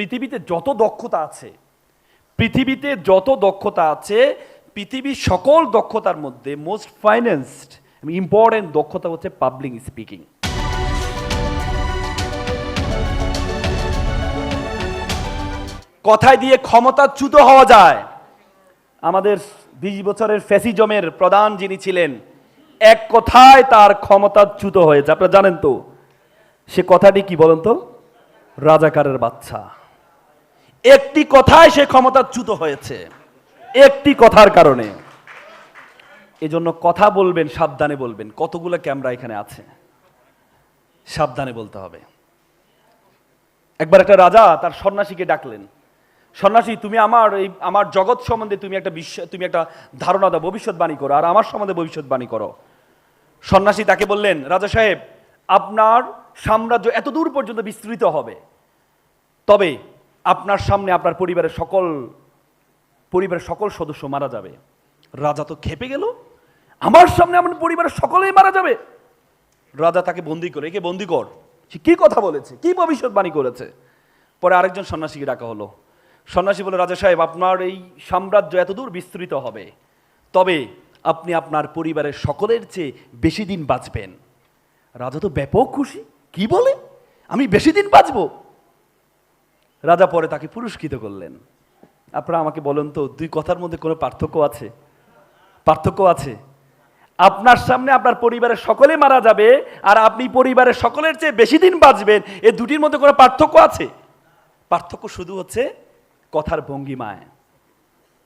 পৃথিবীতে যত দক্ষতা আছে, পৃথিবীতে যত দক্ষতা আছে, পৃথিবীর সকল দক্ষতার মধ্যে মোস্ট ফাইন্যান্সড ইম্পর্টেন্ট দক্ষতা হচ্ছে পাবলিক স্পিকিং কথায় দিয়ে ক্ষমতাচ্যুত হওয়া যায়। আমাদের বিশ বছরের ফ্যাসিজমের প্রধান যিনি ছিলেন, এক কথায় তার ক্ষমতাচ্যুত হয়েছে। আপনারা জানেন তো, সে কথাটি কি বলেন তো? রাজাকারের বাচ্চা। একটি কথায় সে ক্ষমতাচ্যুত হয়েছে। একটি কথার কারণে। এজন্য কথা বলবেন, সাবধানে বলবেন। কতগুলো ক্যামেরা এখানে আছে? সাবধানে বলতে হবে। একবার একটা রাজা তার সন্ন্যাসীকে ডাকলেন। সন্ন্যাসী, তুমি আমার এই, আমার জগৎ সম্বন্ধে তুমি একটা বিশ্ব, তুমি একটা ধারণা দাও, ভবিষ্যৎবাণী করো। আর আমার সম্বন্ধে ভবিষ্যৎবাণী করো। সন্ন্যাসী তাকে বললেন, রাজা সাহেব, আপনার সাম্রাজ্য এত দূর পর্যন্ত বিস্তৃত হবে। তবে আপনার সামনে আপনার পরিবারের সকল পরিবারের সকল সদস্য মারা যাবে। রাজা তো খেপে গেল। আমার সামনে আমার পরিবারের সকলেই মারা যাবে। রাজা তাকে বন্দি করে, একে বন্দি কর। সে কি কথা বলেছে? কি ভবিষ্যৎবাণী করেছে? পরে আরেকজন সন্ন্যাসীকে ডাকা হলো। সন্ন্যাসী বলে, রাজা সাহেব, আপনার এই সাম্রাজ্য এতদূর বিস্তৃত হবে। তবে আপনি আপনার পরিবারের সকলের চেয়ে বেশি দিন বাঁচবেন। রাজা তো ব্যাপক খুশি। কি বলে? আমি বেশি দিন বাঁচবো? রাজা পরে তাকে পুরস্কৃত করলেন। আপনারা আমাকে বলেন তো, দুই কথার মধ্যে কোনো পার্থক্য আছে? পার্থক্য আছে। আপনার সামনে আপনার পরিবারের সকলে মারা যাবে, আর আপনি পরিবারের সকলের চেয়ে বেশি দিন বাঁচবেন এই দুটির মধ্যে কোনো পার্থক্য আছে? পার্থক্য শুধু হচ্ছে কথার ভঙ্গিমায়।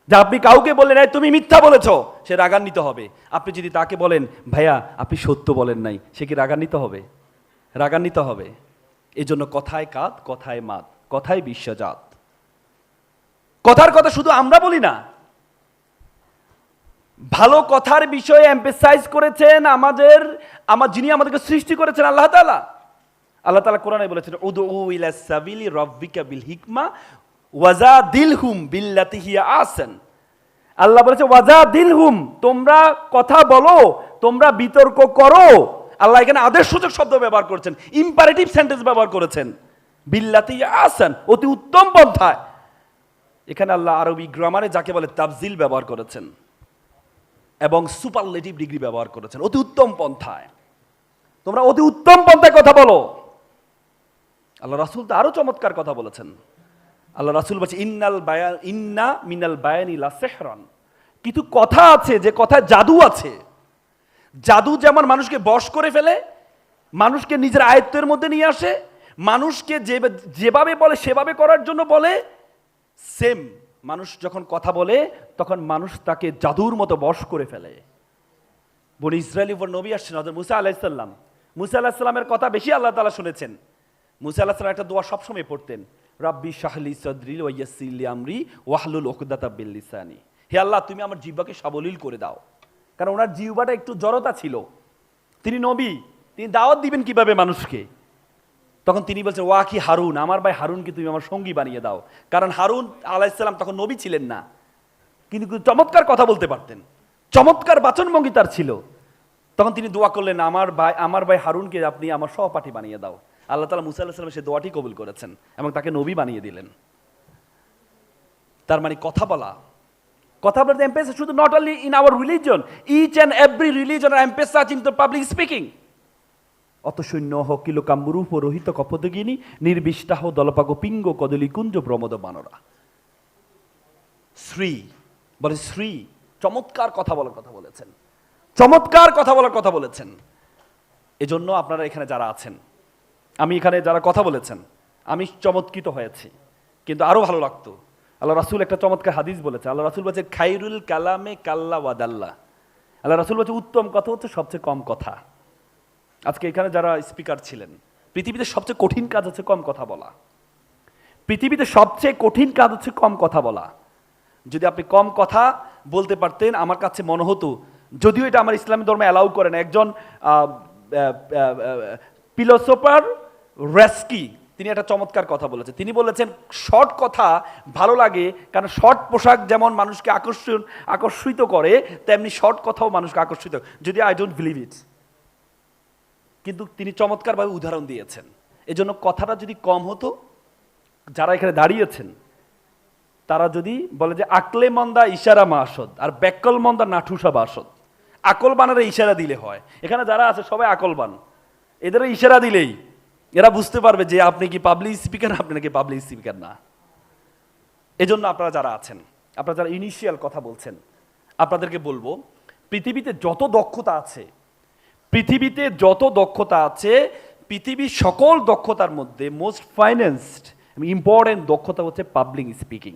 যা আপনি কাউকে বললেন, "এই তুমি মিথ্যা বলেছ সে রাগান্বিত হবে। আপনি যদি তাকে বলেন, ভাইয়া, আপনি সত্য বলেন নাই সে কি রাগান্বিত হবে? রাগান্বিত হবে। এই জন্য কথায় কাত, কথায় মাত। কথায় বিশ্বজাত। কথার কথা শুধু আমরা বলি না। ভালো কথার বিষয়ে এম্পেসাইজ করেছেন আমাদের, আমার যিনি আমাদেরকে সৃষ্টি করেছেন আল্লাহ তাআলা। আল্লাহ তাআলা কোরআনে বলেছেন, উদউ ইলা সাবিলি রাব্বিকা বিল হিকমা ওয়াজা দিলহুম বিল্লাতি হিয়া আহসান। আল্লাহ বলেছে ওয়াজা দিলহুম তোমরা কথা বলো, তোমরা বিতর্ক করো। আল্লাহ এখানে আদেশসূচক শব্দ ব্যবহার করেছেন ইম্পারেটিভ সেন্টেন্স ব্যবহার করেছেন। বিল্লাতি আহসান অতি উত্তম পন্থায়। এখানে আল্লাহ আরবি গ্রামারে যাকে বলে তাবজিল ব্যবহার করেছেন এবং সুপারলেটিভ ডিগ্রি ব্যবহার করেছেন, অতি উত্তম পন্থায়। তোমরা অতি উত্তম পন্থায় কথা বলো। আল্লাহ রাসুল তো আরও চমৎকার কথা বলেছেন। আল্লাহ রাসুল বলছে, ইন্নাল বায়ান ইন্না মিনাল বায়ানিলা সেহরান। কিন্তু কথা আছে, যে কথায় জাদু আছে। জাদু যেমন মানুষকে বশ করে ফেলে, মানুষকে নিজের আয়ত্তের মধ্যে নিয়ে আসে মানুষকে যে যেভাবে বলে, সেভাবে করার জন্য বলে সেম মানুষ যখন কথা বলে, তখন মানুষ তাকে জাদুর মতো বশ করে ফেলে। বলে ইসরায়েলি উপর নবী আসছেন হজরত মুসা আলাহিসাল্লাম মুসা আলাহিসাল্লামের কথা বেশি আল্লাহ তালা শুনেছেন। মুসা আলাহিসাল্লাম একটা দোয়া সবসময় পড়তেন, রাব্বি শাহলি সদরিল ওয়াইয়াসিল্লি আমরি ওয়াহলুল ওকদাতা বিল্লিসানি হে আল্লাহ, তুমি আমার জিব্বাকে সাবলীল করে দাও। কারণ ওনার জিহ্বাটা একটু জড়তা ছিল। তিনি নবী, তিনি দাওয়াত দিবেন কীভাবে মানুষকে? তখন তিনি বলছেন, ওয়া কি হারুন? আমার ভাই হারুনকে তুমি আমার সঙ্গী বানিয়ে দাও। কারণ হারুন আলাইসাল্লাম তখন নবী ছিলেন না। কিন্তু চমৎকার কথা বলতে পারতেন। চমৎকার বাচনভঙ্গি তার ছিল। তখন তিনি দোয়া করলেন, আমার ভাই আমার ভাই হারুনকে আপনি আমার সহপাঠী বানিয়ে দাও। আল্লাহ তালা মুসা আল্লাহ সে দোয়াটি কবুল করেছেন এবং তাকে নবী বানিয়ে দিলেন। তার মানে কথা বলা। কথা বলতে এম্পেস শুধু not only in our religion each and every religion are emphasis in the public speaking অত সৈন্য হকিল কাম্বুরূপ রোহিত কপদগিনী নির্বিষ্টাহ দলপাগ পিঙ্গ কদলি কুঞ্জ প্রমোদ বানরা। শ্রী, বলে শ্রী, চমৎকার কথা বলার কথা বলেছেন। চমৎকার কথা বলার কথা বলেছেন। এজন্য আপনারা এখানে যারা আছেন, আমি এখানে যারা কথা বলেছেন, আমি চমৎকৃত হয়েছি। কিন্তু আরও ভালো লাগতো। আল্লাহ রাসুল একটা চমৎকার হাদিস বলেছে। আল্লাহ রাসুল বলছে, খাইরুল কালামে কাল্লা ওয়াদাল্লা আল্লাহ রাসুল বলছে, উত্তম কথা হচ্ছে সবচেয়ে কম কথা। আজকে এখানে যারা স্পিকার ছিলেন, পৃথিবীতে সবচেয়ে কঠিন কাজ হচ্ছে কম কথা বলা। পৃথিবীতে সবচেয়ে কঠিন কাজ হচ্ছে কম কথা বলা। যদি আপনি কম কথা বলতে পারতেন, আমার কাছে মনে হতো, যদিও এটা আমার ইসলামী ধর্মে অ্যালাউ করে না, একজন ফিলোসোফার রেস্কি, তিনি একটা চমৎকার কথা বলেছেন। তিনি বলেছেন, শর্ট কথা ভালো লাগে, কারণ শর্ট পোশাক যেমন মানুষকে আকর্ষণ, আকর্ষিত করে, তেমনি শর্ট কথাও মানুষকে আকর্ষিত যদি আই ডোন্ট বিলিভ ইট কিন্তু তিনি চমৎকারভাবে উদাহরণ দিয়েছেন। এজন্য কথাটা যদি কম হতো, যারা এখানে দাঁড়িয়েছেন, তারা যদি বলে যে, আকলে মন্দা ইশারা মাসদ আর ব্যাকল মন্দা নাঠুসা বাসদ। আকলবানের ইশারা দিলে হয়। এখানে যারা আছে, সবাই আকলবান। এদের ইশারা দিলেই। এরা বুঝতে পারবে যে, আপনি কি পাবলিক স্পিকার আপনি নাকি পাবলিক স্পিকার না। এজন্য আপনারা যারা আছেন, আপনারা যারা ইনিশিয়াল কথা বলছেন, আপনাদেরকে বলব, পৃথিবীতে যত দক্ষতা আছে পৃথিবীতে যত দক্ষতা আছে, পৃথিবীর সকল দক্ষতার মধ্যে মোস্ট ফাইন্যান্সড ইম্পর্টেন্ট দক্ষতা হচ্ছে পাবলিক স্পিকিং